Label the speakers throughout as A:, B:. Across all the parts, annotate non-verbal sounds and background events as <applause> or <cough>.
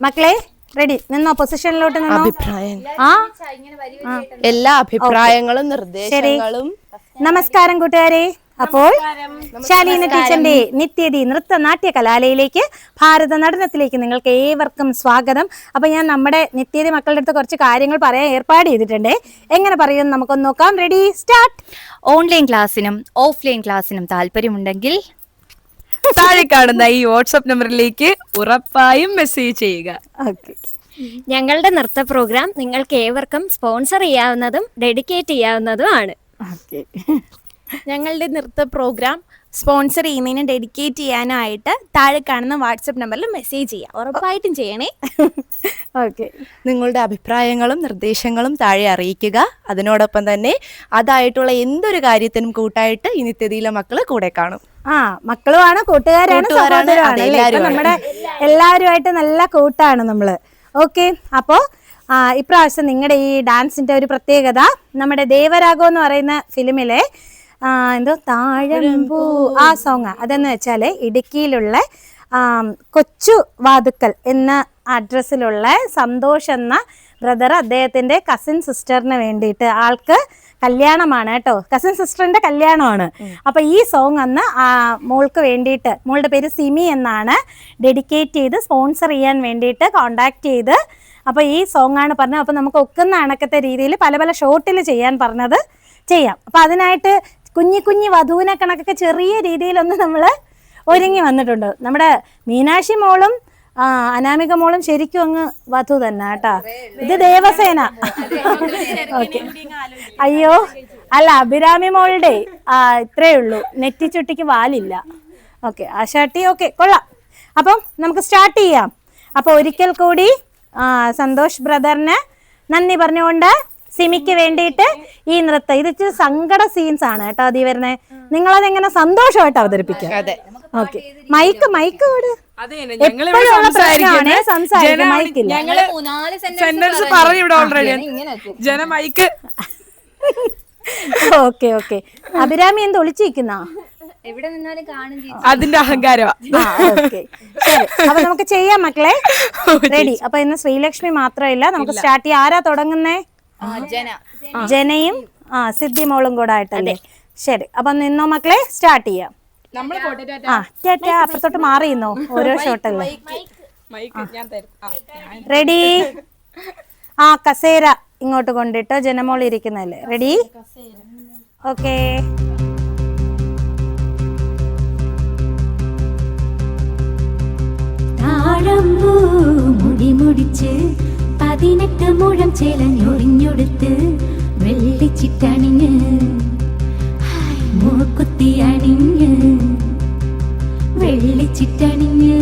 A: മക്കളെ റെഡി നിന്നോ? പൊസിഷനിലോട്ട് നിന്നോ?
B: അഭിപ്രായം.
A: ആ?
B: എല്ലാ അഭിപ്രായങ്ങളും നിർദ്ദേശങ്ങളും.
A: നമസ്കാരം കൂട്ടുകാരെ. അപ്പോൾ ശാലീന ടീച്ചറിന്റെ നിത്യതി നൃത്ത നാട്യ കലാലയിലേക്ക് ഭാരത നടനത്തിലേക്ക് നിങ്ങൾക്ക് ഏവർക്കും സ്വാഗതം. അപ്പൊ ഞാൻ നമ്മുടെ നിത്യതി മക്കളുടെ അടുത്ത് കുറച്ച് കാര്യങ്ങൾ പറയാൻ ഏർപ്പാട് ചെയ്തിട്ടുണ്ട്. എങ്ങനെ പറയും നമുക്കൊന്ന് നോക്കാം. റെഡി സ്റ്റാർട്ട്
C: ഓൺലൈൻ ക്ലാസ്സിനും ഓഫ്ലൈൻ ക്ലാസ്സിനും താല്പര്യമുണ്ടെങ്കിൽ
B: താഴെ കാണുന്ന ഈ വാട്സ്ആപ്പ് നമ്പറിലേക്ക് ഉറപ്പായും മെസ്സേജ് ചെയ്യുക.
A: ഓക്കെ.
D: ഞങ്ങളുടെ നൃത്ത പ്രോഗ്രാം നിങ്ങൾക്ക് ഏവർക്കും സ്പോൺസർ ചെയ്യാവുന്നതും ഡെഡിക്കേറ്റ് ചെയ്യാവുന്നതും
A: ആണ്.
E: ഞങ്ങളുടെ നൃത്ത പ്രോഗ്രാം സ്പോൺസർ ചെയ്യുന്നതിന് ഡെഡിക്കേറ്റ് ചെയ്യാനായിട്ട് താഴെ കാണുന്ന വാട്സപ്പ് നമ്പറിൽ മെസ്സേജ് ചെയ്യാം. ഉറപ്പായിട്ടും ചെയ്യണേ. <laughs>
A: ഓക്കെ.
B: നിങ്ങളുടെ അഭിപ്രായങ്ങളും നിർദ്ദേശങ്ങളും താഴെ അറിയിക്കുക. അതിനോടൊപ്പം തന്നെ അതായിട്ടുള്ള എന്തൊരു കാര്യത്തിനും കൂട്ടായിട്ട് ഈ നിത്യതിയിലെ മക്കൾ കൂടെ കാണും.
A: ആ മക്കളുമാണ് കൂട്ടുകാരാണ് സഹോദരമാണ് നമ്മുടെ എല്ലാവരുമായിട്ട് നല്ല കൂട്ടാണ് നമ്മൾ. ഓക്കെ അപ്പോ ആ, ഇപ്രാവശ്യം നിങ്ങളുടെ ഈ ഡാൻസിന്റെ ഒരു പ്രത്യേകത നമ്മുടെ ദേവരാഗം എന്ന് പറയുന്ന ഫിലിമിലെ ആ, എന്തോ താഴമ്പൂ ആ സോങ് അതെന്ന് വെച്ചാൽ ഇടുക്കിയിലുള്ള കൊച്ചു വാതുക്കൽ എന്ന അഡ്രസ്സിലുള്ള സന്തോഷ് എന്ന ബ്രദർ അദ്ദേഹത്തിന്റെ കസിൻ സിസ്റ്ററിന് വേണ്ടിയിട്ട് ആൾക്ക് കല്യാണമാണ് കേട്ടോ. കസിൻ സിസ്റ്ററിന്റെ കല്യാണമാണ്. അപ്പൊ ഈ സോങ് അന്ന് ആ മോൾക്ക് വേണ്ടിയിട്ട് മോളുടെ പേര് സിമി എന്നാണ് ഡെഡിക്കേറ്റ് ചെയ്ത് സ്പോൺസർ ചെയ്യാൻ വേണ്ടിയിട്ട് കോണ്ടാക്ട് ചെയ്ത്. അപ്പൊ ഈ സോങ് ആണ് പറഞ്ഞത്. അപ്പൊ നമുക്ക് ഒക്കുന്ന അണക്കത്തെ രീതിയിൽ പല പല ഷോർട്ടിൽ ചെയ്യാൻ പറഞ്ഞത് ചെയ്യാം. അപ്പൊ അതിനായിട്ട് കുഞ്ഞി കുഞ്ഞി വധുവിനെ കണക്കൊക്കെ ചെറിയ രീതിയിലൊന്ന് നമ്മൾ ഒരുങ്ങി വന്നിട്ടുണ്ട്. നമ്മുടെ മീനാക്ഷി മോളും ആ അനാമിക മോളും ശരിക്കും അങ്ങ് വധു തന്നെ കേട്ടാ. ഇത് ദേവസേന. ഓക്കെ. അയ്യോ അല്ല അഭിരാമി മോളുടെ ആ ഇത്രേ ഉള്ളൂ. നെറ്റിച്ചുട്ടിക്ക് വാലില്ല. ഓക്കെ ആ ഷർട്ടി ഓക്കെ കൊള്ളാം. അപ്പം നമുക്ക് സ്റ്റാർട്ട് ചെയ്യാം. അപ്പൊ ഒരിക്കൽ കൂടി ആ, സന്തോഷ് ബ്രദറിന് നന്ദി പറഞ്ഞുകൊണ്ട് സിമിക്ക് വേണ്ടിയിട്ട് ഈ നൃത്തം. ഇത് ഇച്ചിരി സങ്കട സീൻസ് ആണ് കേട്ടോ അതീ വരുന്നത് നിങ്ങളത് എങ്ങനെ സന്തോഷമായിട്ട് അവതരിപ്പിക്കാം
B: അതെ.
A: ഓക്കെ മൈക്ക് മൈക്ക് കൂട്
F: സെന്റൻസ് പറഞ്ഞു ഇവിടെ ഓൾറെഡി ജനമൈക്ക്
A: ഓക്കെ ഓക്കെ അഭിരാമി എന്ത് ഒളിച്ചിരിക്കുന്ന?
C: എവിടെ നിന്നാലും കാണും
F: അതിന്റെ
A: അഹങ്കാരമാണ് അപ്പൊ നമുക്ക് ചെയ്യാം മക്കളെ. റെഡി അപ്പൊ ഇന്ന് ശ്രീലക്ഷ്മി മാത്രമില്ല നമുക്ക് സ്റ്റാർട്ട് ചെയ്യാം. ആരാ തുടങ്ങുന്നേ? ജനയും ആ സിദ്ധി മോളും കൂടെ ആയിട്ടല്ലേ? ശരി. അപ്പൊ നിന്നോ മക്കളെ? സ്റ്റാർട്ട് ചെയ്യാം. ആ ചേട്ടാ അപ്പുറത്തോട്ട് മാറിയിരുന്നോ? ഓരോ ഷോട്ട്
F: മൈക്ക് ഞാൻ തരും.
A: റെഡി ആ കസേര ഇങ്ങോട്ട് കൊണ്ടിട്ടോ? ജനമോൾ ഇരിക്കുന്നല്ലേ റെഡി ഓക്കേ
G: താഴമ്പൂ മുടി മുടിച്ച് പതിനെട്ട് മുഴം ചേലഞ്ഞൊറിഞ്ഞൊടുത്ത് വെള്ളിച്ചിട്ടണിഞ്ഞ് മൂക്കുത്തി അണിഞ്ഞ് വെള്ളിച്ചിട്ടണിഞ്ഞ്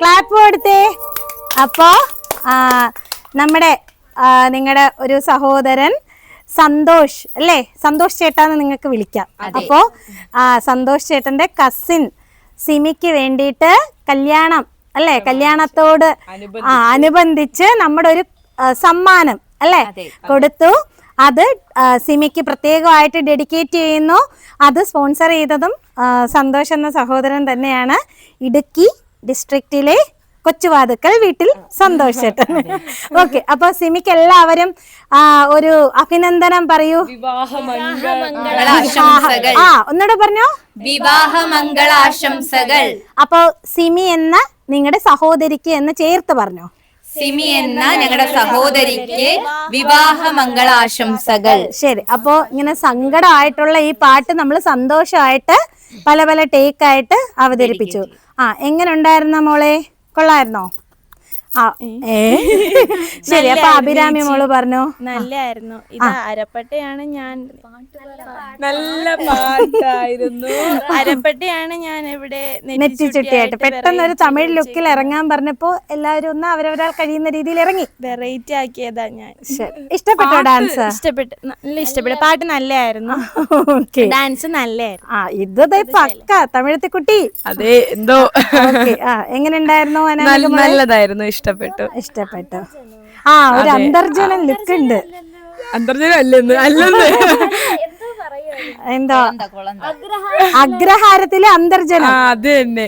A: ക്ലാപ്പ് കൊടുത്തേ. അപ്പോ നമ്മുടെ നിങ്ങളുടെ ഒരു സഹോദരൻ സന്തോഷ് അല്ലേ? സന്തോഷ് ചേട്ടാന്ന് നിങ്ങൾക്ക് വിളിക്കാം. അപ്പോ ആ സന്തോഷ് ചേട്ടന്റെ കസിൻ സിമിക്ക് വേണ്ടിയിട്ട് കല്യാണം അല്ലേ? കല്യാണത്തോട് അനുബന്ധിച്ച്. നമ്മുടെ ഒരു സമ്മാനം അല്ലേ? കൊടുത്തു. അത് സിമിക്ക് പ്രത്യേകമായിട്ട് ഡെഡിക്കേറ്റ് ചെയ്യുന്നു. അത് സ്പോൺസർ ചെയ്തതും സന്തോഷ് എന്ന സഹോദരൻ തന്നെയാണ്. ഇടുക്കി ഡിസ്ട്രിക്റ്റിലെ കൊച്ചുവാതുക്കൽ വീട്ടിൽ സന്തോഷേട്ടൻ ഓക്കെ അപ്പൊ സിമിക്ക് എല്ലാവരും ഒരു അഭിനന്ദനം പറയൂ.
C: മംഗളാശംസകൾ
A: ആ ഒന്നുകൂടെ പറഞ്ഞോ?
C: വിവാഹ മംഗളാശംസകൾ
A: അപ്പൊ സിമി എന്ന നിങ്ങളുടെ സഹോദരിക്ക് എന്ന് ചേർത്ത് പറഞ്ഞോ?
C: സിമി എന്ന ഞങ്ങളുടെ സഹോദരിക്ക് വിവാഹ മംഗളാശംസകൾ
A: ശരി അപ്പോ ഇങ്ങനെ സങ്കടമായിട്ടുള്ള ഈ പാട്ട് നമ്മൾ സന്തോഷമായിട്ട് പല പല ടേക്ക് ആയിട്ട് അവതരിപ്പിച്ചു. ആ എങ്ങനെ ഉണ്ടായിരുന്ന മോളെ? കൊള്ളായിരുന്നോ? ശരി അപ്പൊ അഭിരാമി മോൾ പറഞ്ഞു?
E: നല്ലായിരുന്നു. ഇത് അരപ്പട്ടയാണ് ഞാൻ
F: നല്ല പാട്ടായിരുന്നു.
E: അരപ്പട്ടയാണ് ഞാൻ ഇവിടെ
A: നെറ്റിച്ചുട്ടിയായിട്ട് പെട്ടെന്ന് ഒരു തമിഴ് ലുക്കിൽ ഇറങ്ങാൻ പറഞ്ഞപ്പോ എല്ലാവരും ഒന്ന് അവരവരാൾ കഴിയുന്ന രീതിയിൽ ഇറങ്ങി.
E: വെറൈറ്റി ആക്കിയതാ ഞാൻ.
A: ഇഷ്ടപ്പെട്ടോ ഡാൻസ്?
E: ഇഷ്ടപ്പെട്ടു നല്ല ഇഷ്ടപ്പെട്ടു. പാട്ട് നല്ലായിരുന്നു.
A: ഓക്കെ.
E: ഡാൻസ് നല്ലായിരുന്നു.
A: ആ ഇത് പക്ക തമിഴത്തെ കുട്ടി
F: അതെ എന്തോ.
A: ഓക്കെ ആ എങ്ങനെ ഉണ്ടായിരുന്നു?
F: നല്ല- നല്ലതായിരുന്നു ഇഷ്ടപ്പെട്ടു.
A: ഇഷ്ടപ്പെട്ടു. ആ ഒരു അന്തർജനം ലുക്ക് ഉണ്ട്
F: അന്തർജലം അല്ലെന്ന് അല്ലെന്ന്.
A: എന്തോ അഗ്രഹാരത്തിലെ അന്തർജനം
F: അത് തന്നെ.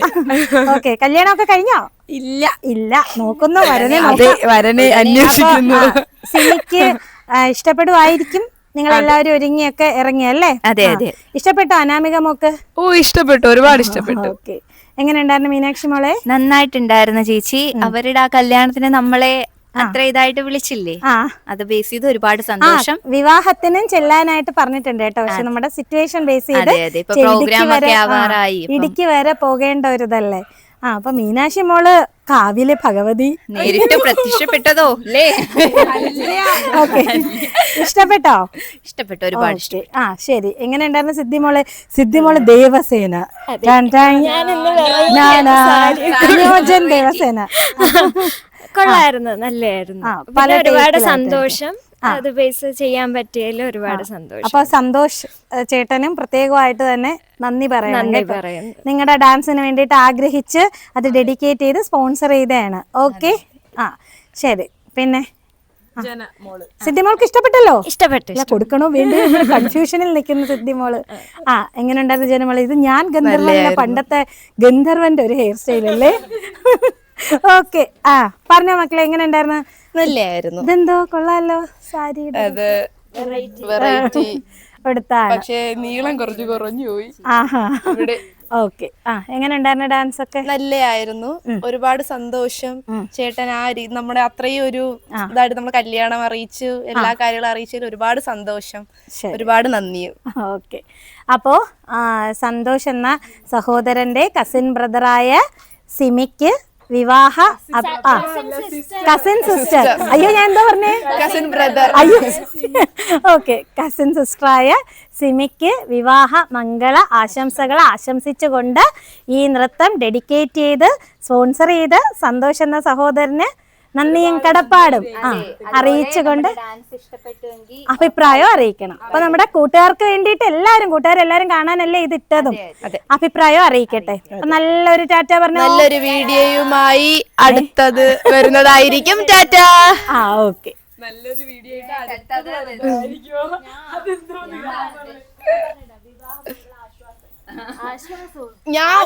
A: ഓക്കെ കല്യാണമൊക്കെ കഴിഞ്ഞോ? ഇല്ല. ഇല്ല നോക്കുന്നു വരനെ
F: അതെ വരനെ അന്വേഷിക്കുന്നു.
A: സിനിക്ക് ഇഷ്ടപ്പെടുമായിരിക്കും നിങ്ങൾ എല്ലാവരും ഒരുങ്ങിയൊക്കെ ഇറങ്ങിയല്ലേ?
C: അതെ,
A: ആ.
C: അതെ.
A: ഇഷ്ടപ്പെട്ടോ അനാമിക മോക്ക്?
F: ഓ ഇഷ്ടപ്പെട്ടു ഒരുപാട് ഇഷ്ടപ്പെട്ടു.
A: ഓക്കെ. എങ്ങനെ ഉണ്ടായിരുന്നു മീനാക്ഷി മോളെ?
C: നന്നായിട്ടുണ്ടായിരുന്നു ചേച്ചി. അവരുടെ ആ കല്യാണത്തിന് നമ്മളെ അത്ര ഇതായിട്ട് വിളിച്ചില്ലേ?
A: ആ.
C: അത് ബേസ് ചെയ്ത് ഒരുപാട് സന്തോഷം.
A: വിവാഹത്തിനും ചെല്ലാനായിട്ട് പറഞ്ഞിട്ടുണ്ട് കേട്ടോ. പക്ഷെ നമ്മുടെ സിറ്റുവേഷൻ ബേസ് ചെയ്ത് ഇടുക്കി വരെ പോകേണ്ട ഒരു ഇതല്ലേ? ആ അപ്പൊ മീനാക്ഷി മോൾ കാവിലെ ഭഗവതി.
C: നേരിട്ട് പ്രത്യക്ഷപ്പെട്ടതോ അല്ലേ?
A: ഓക്കെ. ഇഷ്ടപ്പെട്ടോ?
C: ഇഷ്ടപ്പെട്ടു ഒരുപാട് ഇഷ്ടം
A: ആ ശരി. എങ്ങനെ ഉണ്ടായിരുന്നു സിദ്ധി മോളെ? സിദ്ധി മോൾ ദേവസേന. ദേവസേന.
D: കൊള്ളായിരുന്നു. നല്ലായിരുന്നു. ഒരുപാട് സന്തോഷം. അത് ബേസ് ചെയ്യാൻ പറ്റിയതിൽ ഒരുപാട് സന്തോഷം.
A: അപ്പൊ സന്തോഷ് ചേട്ടനും പ്രത്യേകമായിട്ട് തന്നെ നന്ദി പറയാം
D: പറയുന്നു.
A: നിങ്ങളുടെ ഡാൻസിന് വേണ്ടിയിട്ട് ആഗ്രഹിച്ച് അത് ഡെഡിക്കേറ്റ് ചെയ്ത് സ്പോൺസർ ചെയ്തതാണ്. ഓക്കെ? ആ ശരി. പിന്നെ സിദ്ധിമോൾക്ക് ഇഷ്ടപ്പെട്ടല്ലോ?
D: ഇഷ്ടപ്പെട്ടു
A: കൊടുക്കണോ വേണ്ടി? കൺഫ്യൂഷനിൽ <laughs> നിൽക്കുന്ന സിദ്ധിമോൾ. ആ. എങ്ങനെ ഉണ്ടായിരുന്നു ജനമോൾ? ഇത് ഞാൻ ഗന്ധർവന്റെ പണ്ടത്തെ ഗന്ധർവന്റെ ഒരു ഹെയർ സ്റ്റൈൽ അല്ലേ? <laughs> ഓക്കെ. ആ പറഞ്ഞോ മക്കളെ എങ്ങനെ ഉണ്ടായിരുന്നു
B: നല്ലായിരുന്നു
A: ഇതെന്തോ കൊള്ളാലോ സാരി
B: അത് വെറൈറ്റി
A: എടുത്താണ് <laughs>
B: പക്ഷേ നീളം കുറച്ച് കുറഞ്ഞു പോയി.
A: ആഹാ.
B: ഇവിടെ.
A: ഓക്കെ. ആ എങ്ങനെ ഉണ്ടായിരുന്നു ഡാൻസ് ഒക്കെ
B: നല്ലയായിരുന്നു ഒരുപാട് സന്തോഷം. ചേട്ടൻ ആ രീതി നമ്മുടെ അത്രയും ഒരു ഇതായിട്ട് നമ്മൾ കല്യാണം അറിയിച്ചു എല്ലാ കാര്യങ്ങളും അറിയിച്ചതിൽ ഒരുപാട് സന്തോഷം. ഒരുപാട് നന്ദിയും
A: ഓക്കെ. അപ്പോ ആ, സന്തോഷ് എന്ന സഹോദരന്റെ കസിൻ ബ്രദറായ സിമിക്ക് വിവാഹ കസിൻ സിസ്റ്റർ അയ്യോ ഞാൻ എന്താ പറഞ്ഞേ?
B: കസിൻ ബ്രദർ
A: അയ്യോ. ഓക്കെ കസിൻ സിസ്റ്ററായ സിമിക്ക് വിവാഹ മംഗള ആശംസകൾ ആശംസിച്ചുകൊണ്ട് ഈ നൃത്തം ഡെഡിക്കേറ്റ് ചെയ്ത് സ്പോൺസർ ചെയ്ത് സന്തോഷ് എന്ന സഹോദരന് നന്ദിയും കടപ്പാടും. ആ അറിയിച്ചുകൊണ്ട് അഭിപ്രായം അറിയിക്കണം. അപ്പൊ നമ്മുടെ കൂട്ടുകാർക്ക് വേണ്ടിയിട്ട് എല്ലാരും കൂട്ടുകാരെല്ലാരും കാണാനല്ലേ ഇത് ഇട്ടതും? അഭിപ്രായം അറിയിക്കട്ടെ. നല്ലൊരു ടാറ്റ പറഞ്ഞു?
B: നല്ലൊരു വീഡിയോയുമായി അടുത്തത് വരുന്നതായിരിക്കും ടാറ്റ.
A: ആ ഓക്കെ.
F: നല്ലൊരു വീഡിയോ
B: ഞാൻ